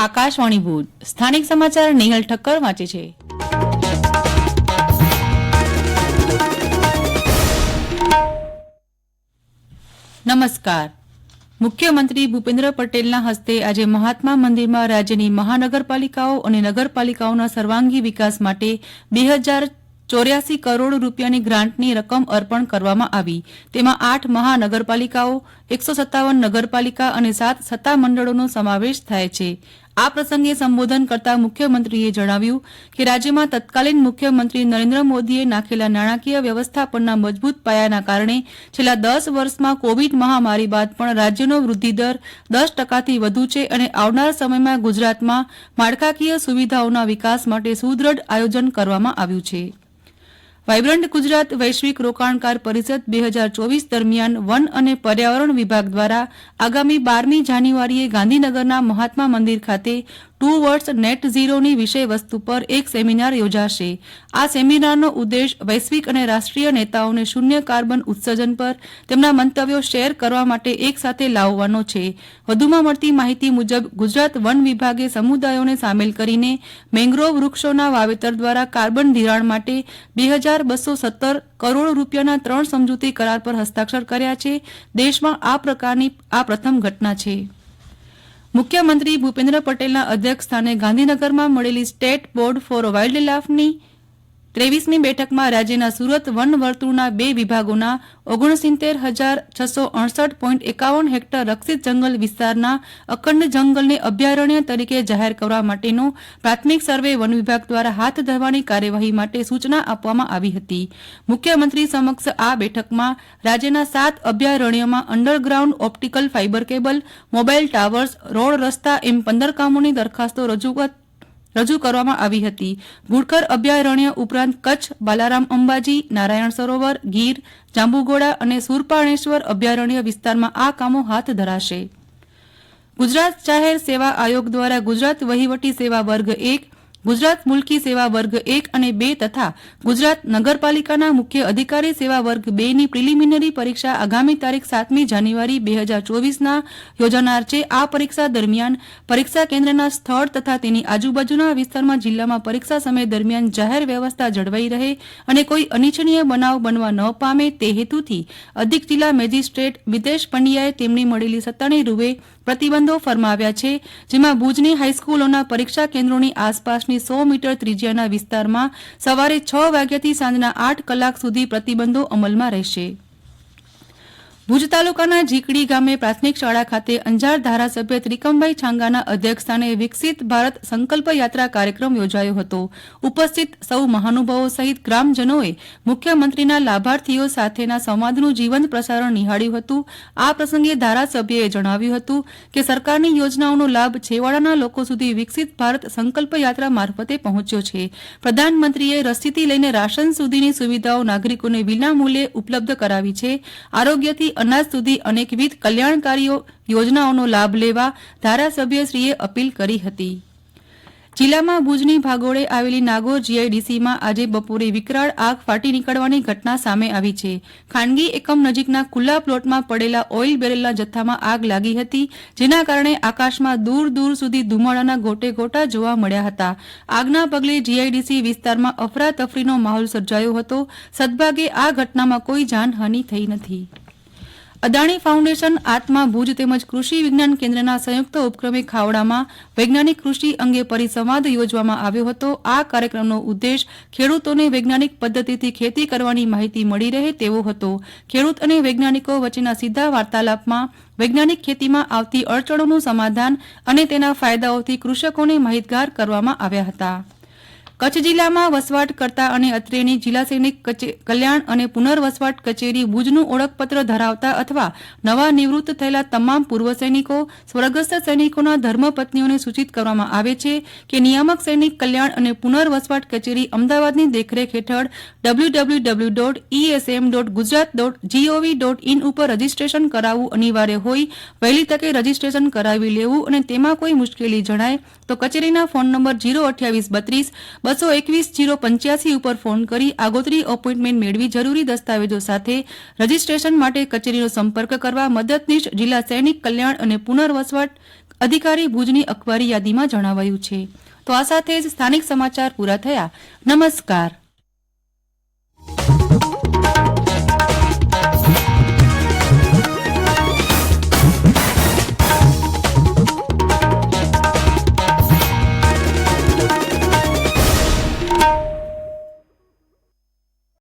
આકાશવાણી ભુજ. સ્થાનિક સમાચાર નેહલ ઠક્કર વાંચે છે. નમસ્કાર. મુખ્યમંત્રી ભૂપેન્દ્ર પટેલના હસ્તે આજે મહાત્મા મંદિરમાં રાજ્યની મહાનગરપાલિકાઓ અને નગરપાલિકાઓના સર્વાંગી વિકાસ માટે બે હજાર ચોર્યાસી કરોડ રૂપિયાની ગ્રાન્ટની રકમ અર્પણ કરવામાં આવી. તેમાં આઠ મહાનગરપાલિકાઓ, એકસો સત્તાવન નગરપાલિકા અને સાત સત્તામંડળોનો સમાવેશ થાય છે. આ પ્રસંગે સંબોધન કરતા મુખ્યમંત્રીએ જણાવ્યું કે રાજ્યમાં તત્કાલીન મુખ્યમંત્રી નરેન્દ્ર મોદીએ નાખેલા નાણાકીય વ્યવસ્થાપનના મજબૂત પાયાના કારણે છેલ્લા દસ વર્ષમાં કોવિડ મહામારી બાદ પણ રાજ્યનો વૃદ્ધિદર દસ ટકાથી વધુ છે અને આવનાર સમયમાં ગુજરાતમાં માળખાકીય સુવિધાઓના વિકાસ માટે સુદ્રઢ આયોજન કરવામાં આવ્યું છે. વાયબ્રન્ટ ગુજરાત વૈશ્વિક રોકાણકાર પરિષદ બે હજાર ચોવીસ દરમિયાન વન અને પર્યાવરણ વિભાગ દ્વારા આગામી બારમી જાન્યુઆરીએ ગાંધીનગરના મહાત્મા મંદિર ખાતે ટુ વર્ડ્સ નેટ ઝીરોની વિષય વસ્તુ પર એક સેમિનાર યોજાશે. આ સેમિનારનો ઉદ્દેશ વૈશ્વિક અને રાષ્ટ્રીય નેતાઓને શૂન્ય કાર્બન ઉત્સર્જન પર તેમના મંતવ્યો શેર કરવા માટે એક સાથે લાવવાનો છે. વધુમાં મળતી માહિતી મુજબ ગુજરાત વન વિભાગે સમુદાયોને સામેલ કરીને મેંગ્રોવ વૃક્ષોના વાવેતર દ્વારા કાર્બન ધિરાણ માટે બે હજાર બસો સત્તર કરોડ રૂપિયાના ત્રણ સમજૂતી કરાર પર હસ્તાક્ષર કર્યા છે. દેશમાં આ પ્રકારની, આ પ્રથમ ઘટના છે. મુખ્યમંત્રી ભૂપેન્દ્ર પટેલના અધ્યક્ષ સ્થાને ગાંધીનગરમાં મળેલી સ્ટેટ બોર્ડ ફોર વાઇલ્ડ લાઇફની ત્રેવીસમી બેઠકમાં રાજ્યના સુરત વન વર્તુળના બે વિભાગોના ઓગણસિત્તેર હજાર છસો અડસઠ પોઈન્ટ એકાવન હેક્ટર રક્ષિત જંગલ વિસ્તારના અખંડ જંગલને અભયારણ્ય તરીકે જાહેર કરવા માટેનો પ્રાથમિક સર્વે વન વિભાગ દ્વારા હાથ ધરવાની કાર્યવાહી માટે સૂચના આપવામાં આવી હતી. મુખ્યમંત્રી સમક્ષ આ બેઠકમાં રાજ્યના સાત અભયારણ્યમાં underground optical fibre cable mobile towers, road રસ્તા એમ પંદર કામોની દરખાસ્તો રજૂ રજૂ કરવામાં આવી હતી. ઘુડખર અભયારણ્ય ઉપરાંત કચ્છ, બાલારામ અંબાજી, નારાયણ સરોવર, ગીર જાંબુઘોડા અને સુરપાણેશ્વર અભયારણ્ય વિસ્તારમાં આ કામો હાથ ધરાશે. ગુજરાત જાહેર સેવા આયોગ દ્વારા ગુજરાત વહીવટી સેવા વર્ગ એક ગુજરાત મુલકી સેવા વર્ગ એક અને બે તથા ગુજરાત નગરપાલિકાના મુખ્ય અધિકારી સેવા વર્ગ બે ની પ્રિલિમિનરી પરીક્ષા આગામી તારીખ સાતમી જાન્યુઆરી બે હજાર ચોવીસના યોજાનાર છે. આ પરીક્ષા દરમિયાન પરીક્ષા કેન્દ્રના સ્થળ તથા તેની આજુબાજુના વિસ્તારમાં જિલ્લામાં પરીક્ષા સમય દરમિયાન જાહેર વ્યવસ્થા જળવાઈ રહે અને કોઈ અનિચ્છનીય બનાવ બનવા ન પામે તે હેતુથી અધિક જિલ્લા મેજિસ્ટ્રેટ મિતેશ પંડ્યાએ તેમની મળેલી સત્તાની રૂએ પ્રતિબંધો ફરમાવ્યા છે, જેમાં ભુજની હાઈસ્કૂલોના પરીક્ષા કેન્દ્રોની આસપાસની સો મીટર ત્રિજ્યાના વિસ્તારમાં સવારે છ વાગ્યાથી સાંજના આઠ કલાક સુધી પ્રતિબંધો અમલમાં રહેશે. ભુજ તાલુકાના ઝીકડી ગામે પ્રાથમિક શાળા ખાતે અંજાર ધારાસભ્ય ત્રિકમભાઈ છાંગાના અધ્યક્ષસ્થાને વિકસિત ભારત સંકલ્પ યાત્રા કાર્યક્રમ યોજાયો હતો. ઉપસ્થિત સૌ મહાનુભાવો સહિત ગ્રામજનોએ મુખ્યમંત્રીના લાભાર્થીઓ સાથેના સંવાદનું જીવંત પ્રસારણ નિહાળ્યું હતું. આ પ્રસંગે ધારાસભ્યએ જણાવ્યું હતું કે સરકારની યોજનાઓનો લાભ છેવાડાના લોકો સુધી વિકસિત ભારત સંકલ્પ યાત્રા મારફતે પહોંચ્યો છે. પ્રધાનમંત્રીએ રસીથી લઈને રાશન સુધીની સુવિધાઓ નાગરિકોને વિનામૂલ્યે ઉપલબ્ધ કરાવી છે. આરોગ્યથી અનાજ સુધી અનેકવિધ કલ્યાણકારી યોજનાઓનો લાભ લેવા ધારાસભ્યશ્રીએ અપીલ કરી હતી. જિલ્લામાં ભુજની ભાગોળે આવેલી નાગોર જીઆઈડીસીમાં આજે બપોરે વિકરાળ આગ ફાટી નીકળવાની ઘટના સામે આવી છે. ખાનગી એકમ નજીકના ખુલ્લા પ્લોટમાં પડેલા ઓઇલ બેરલના જથ્થામાં આગ લાગી હતી, જેના કારણે આકાશમાં દૂર દૂર સુધી ધુમાડાના ગોટે ગોટા જોવા મળ્યા હતા. આગના પગલે જીઆઈડીસી વિસ્તારમાં અફરાતફરીનો માહોલ સર્જાયો હતો. સદભાગે આ ઘટનામાં કોઈ જાનહાની થઈ નથી. અદાણી ફાઉન્ડેશન આત્મા ભુજ તેમજ કૃષિ વિજ્ઞાન કેન્દ્રના સંયુક્ત ઉપક્રમે ખાવડામાં વૈજ્ઞાનિક કૃષિ અંગે પરિસંવાદ યોજવામાં આવ્યો હતો. આ કાર્યક્રમનો ઉદ્દેશ ખેડૂતોને વૈજ્ઞાનિક પદ્ધતિથી ખેતી કરવાની માહિતી મળી રહે તેવો હતો. ખેડૂત અને વૈજ્ઞાનિકો વચ્ચેના સીધા વાર્તાલાપમાં વૈજ્ઞાનિક ખેતીમાં આવતી અડચણોનું સમાધાન અને તેના ફાયદાઓથી કૃષકોને માહિતગાર કરવામાં આવ્યા હતા. કચ્છ જિલ્લામાં વસવાટ કરતા અને અત્રેની જિલ્લા સૈનિક કલ્યાણ અને પુનર્વસવાટ કચેરી ભુજનું ઓળખપત્ર ધરાવતા અથવા નવા નિવૃત્ત થયેલા તમામ પૂર્વ સૈનિકો, સ્વર્ગસ્થ સૈનિકોના ધર્મપત્નીઓને સૂચિત કરવામાં આવે છે કે નિયામક સૈનિક કલ્યાણ અને પુનર્વસવાટ કચેરી અમદાવાદની દેખરેખ હેઠળ W dot ESM dot Gujarat dot GOV dot in ઉપર રજીસ્ટ્રેશન કરાવવું અનિવાર્ય હોઈ વહેલી તકે રજીસ્ટ્રેશન કરાવી લેવું અને તેમાં કોઈ મુશ્કેલી જણાય તો કચેરીના ફોન નંબર જીરો અઠ્યાવીસ બત્રીસ બસો એકવીસ જીરો પંચ્યાસી ઉપર ફોન કરી આગોતરી એપોઇન્ટમેન્ટ મેળવી જરૂરી દસ્તાવેજો સાથે રજીસ્ટ્રેશન માટે કચેરીનો સંપર્ક કરવા મદદનીશ જિલ્લા સૈનિક કલ્યાણ અને પુનર્વસવાટ અધિકારી ભુજની અખબારી યાદીમાં જણાવાયું છે. તો આ સાથે જ સ્થાનિક સમાચાર પૂરા થયા. નમસ્કાર.